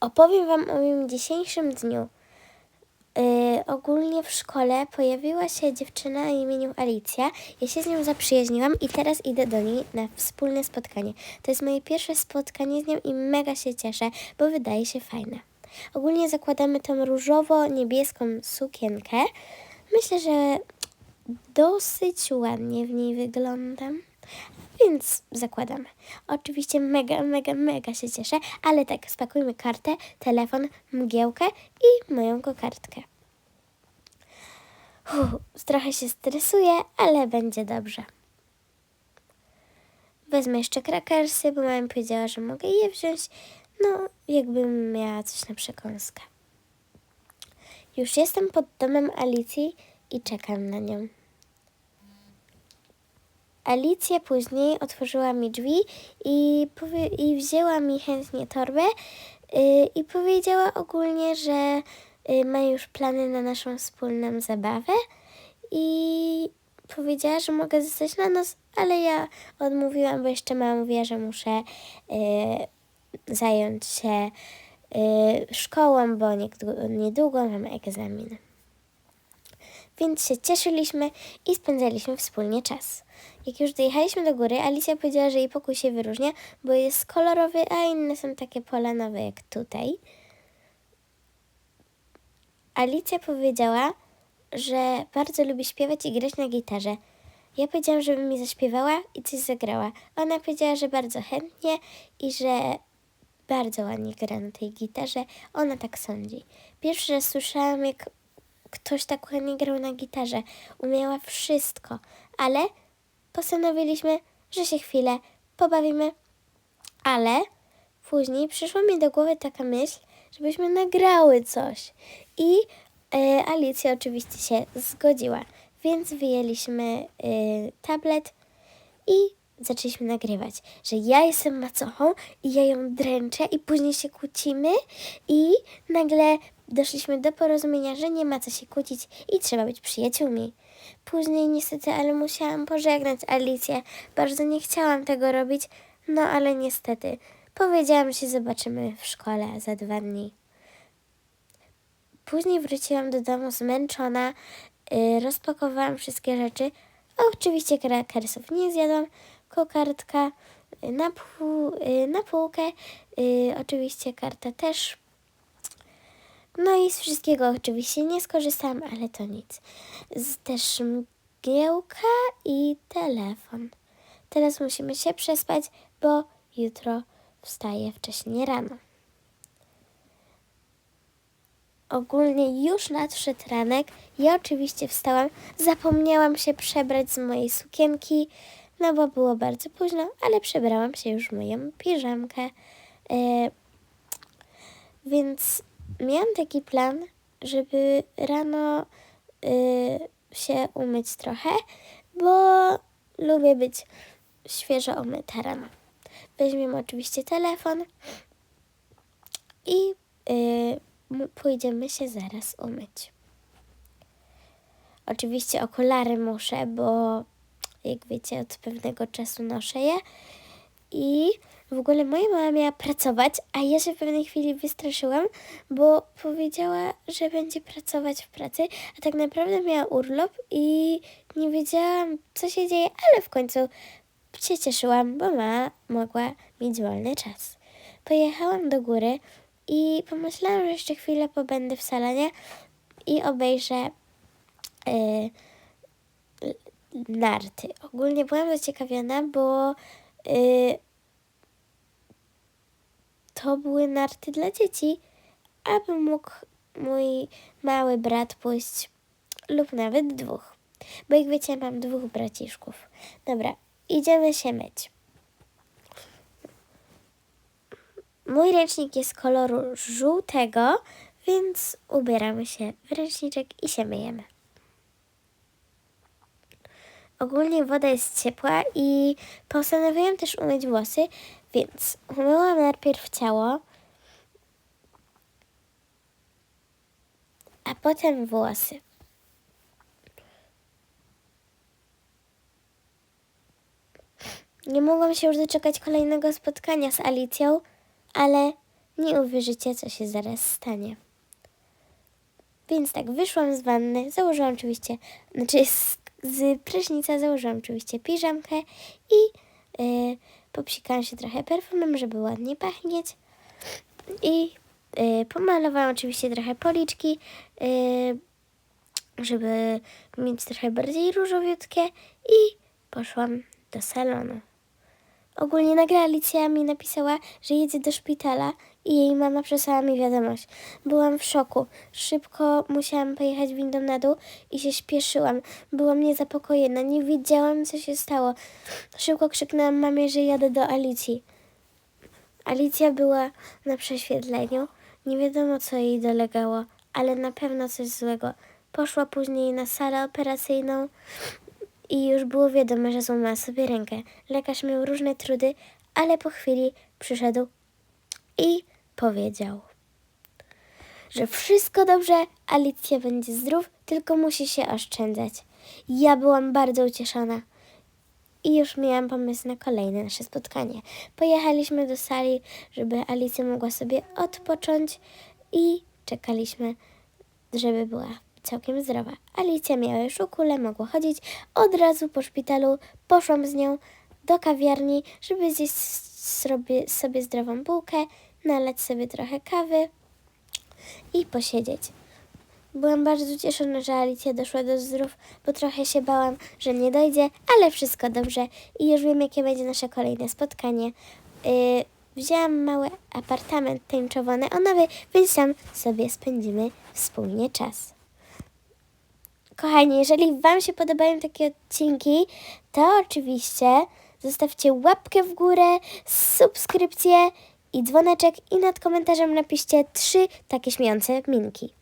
Opowiem Wam o moim dzisiejszym dniu. Yy, ogólnie w szkole pojawiła się dziewczyna imieniu Alicja. Ja się z nią zaprzyjaźniłam i teraz idę do niej na wspólne spotkanie. To jest moje pierwsze spotkanie z nią i mega się cieszę, bo wydaje się fajne. Ogólnie zakładamy tą różowo-niebieską sukienkę. Myślę, że dosyć ładnie w niej wyglądam. Więc zakładamy. Oczywiście mega, mega, mega się cieszę, ale tak, spakujmy kartę, telefon, mgiełkę i moją kokardkę. Uff, trochę się stresuję, ale będzie dobrze. Wezmę jeszcze krakersy, bo mama powiedziała, że mogę je wziąć, no jakbym miała coś na przekąskę. Już jestem pod domem Alicji i czekam na nią. Alicja później otworzyła mi drzwi i, i wzięła mi chętnie torbę yy, i powiedziała ogólnie, że yy, ma już plany na naszą wspólną zabawę i powiedziała, że mogę zostać na noc, ale ja odmówiłam, bo jeszcze mama mówiła, że muszę yy, zająć się yy, szkołą, bo niedługo, niedługo mam egzamin. Więc się cieszyliśmy i spędzaliśmy wspólnie czas. Jak już dojechaliśmy do góry, Alicja powiedziała, że jej pokój się wyróżnia, bo jest kolorowy, a inne są takie polanowe jak tutaj. Alicja powiedziała, że bardzo lubi śpiewać i grać na gitarze. Ja powiedziałam, żeby mi zaśpiewała i coś zagrała. Ona powiedziała, że bardzo chętnie i że bardzo ładnie gra na tej gitarze. Ona tak sądzi. Pierwszy raz słyszałam, jak ktoś tak ładnie grał na gitarze. Umiała wszystko, ale postanowiliśmy, że się chwilę pobawimy. Ale później przyszła mi do głowy taka myśl, żebyśmy nagrały coś. I e, Alicja oczywiście się zgodziła, więc wyjęliśmy e, tablet i zaczęliśmy nagrywać, że ja jestem macochą i ja ją dręczę i później się kłócimy i nagle doszliśmy do porozumienia, że nie ma co się kłócić i trzeba być przyjaciółmi. Później niestety, ale musiałam pożegnać Alicję. Bardzo nie chciałam tego robić, no ale niestety. Powiedziałam, że się zobaczymy w szkole za dwa dni. Później wróciłam do domu zmęczona, yy, rozpakowałam wszystkie rzeczy. Oczywiście krakersów nie zjadłam, kokardka yy, na, pół, yy, na półkę, yy, oczywiście karta też. No i z wszystkiego oczywiście nie skorzystałam, ale to nic. Z też mgiełka i telefon. Teraz musimy się przespać, bo jutro wstaję wcześniej rano. Ogólnie już nadszedł ranek. Ja oczywiście wstałam. Zapomniałam się przebrać z mojej sukienki, no bo było bardzo późno, ale przebrałam się już w moją piżamkę. E, więc miałam taki plan, żeby rano y, się umyć trochę, bo lubię być świeżo umyta rano. Weźmiemy oczywiście telefon i m- pójdziemy się zaraz umyć. Oczywiście okulary muszę, bo jak wiecie, od pewnego czasu noszę je. I w ogóle moja mama miała pracować, a ja się w pewnej chwili wystraszyłam, bo powiedziała, że będzie pracować w pracy, a tak naprawdę miała urlop i nie wiedziałam, co się dzieje, ale w końcu się cieszyłam, bo mama mogła mieć wolny czas. Pojechałam do góry i pomyślałam, że jeszcze chwilę pobędę w salonie i obejrzę y, narty. Ogólnie byłam zaciekawiona, bo y, to były narty dla dzieci, aby mógł mój mały brat pójść lub nawet dwóch. Bo jak wiecie, mam dwóch braciszków. Dobra, idziemy się myć. Mój ręcznik jest koloru żółtego, więc ubieramy się w ręczniczek i się myjemy. Ogólnie woda jest ciepła i postanowiłam też umyć włosy, więc umyłam najpierw ciało, a potem włosy. Nie mogłam się już doczekać kolejnego spotkania z Alicją, ale Nie uwierzycie, co się zaraz stanie. Więc tak, wyszłam z wanny, założyłam oczywiście, znaczy z, z prysznica założyłam oczywiście piżamkę i yy, popsikałam się trochę perfumem, żeby ładnie pachnieć. I yy, pomalowałam oczywiście trochę policzki, yy, żeby mieć trochę bardziej różowiutkie i poszłam do salonu. Ogólnie nagle Alicja mi napisała, że jedzie do szpitala i jej mama przesłała mi wiadomość. Byłam w szoku. Szybko musiałam pojechać windą na dół i się śpieszyłam. Byłam niezapokojona, nie wiedziałam co się stało. Szybko krzyknęłam mamie, że jadę do Alicji. Alicja była na prześwietleniu. Nie wiadomo, co jej dolegało, ale na pewno coś złego. Poszła później na salę operacyjną i już było wiadomo, że złamała sobie rękę. Lekarz miał różne trudy, ale po chwili przyszedł i powiedział, że wszystko dobrze, Alicja będzie zdrów, tylko musi się oszczędzać. Ja byłam bardzo ucieszona. I już miałam pomysł na kolejne nasze spotkanie. Pojechaliśmy do sali, żeby Alicja mogła sobie odpocząć i czekaliśmy, żeby była całkiem zdrowa. Alicja miała już ukulę, mogła chodzić. Od razu po szpitalu poszłam z nią do kawiarni, żeby zjeść sobie, sobie zdrową bułkę, nalać sobie trochę kawy i posiedzieć. Byłam bardzo ucieszona, że Alicja doszła do zdrów, bo trochę się bałam, że nie dojdzie, ale wszystko dobrze i już wiem, jakie będzie nasze kolejne spotkanie. Yy, wzięłam mały apartament tęczowo-neonowy, więc tam sobie spędzimy wspólnie czas. Kochani, jeżeli Wam się podobają takie odcinki, to oczywiście zostawcie łapkę w górę, subskrypcję i dzwoneczek i nad komentarzem napiszcie trzy takie śmiejące minki.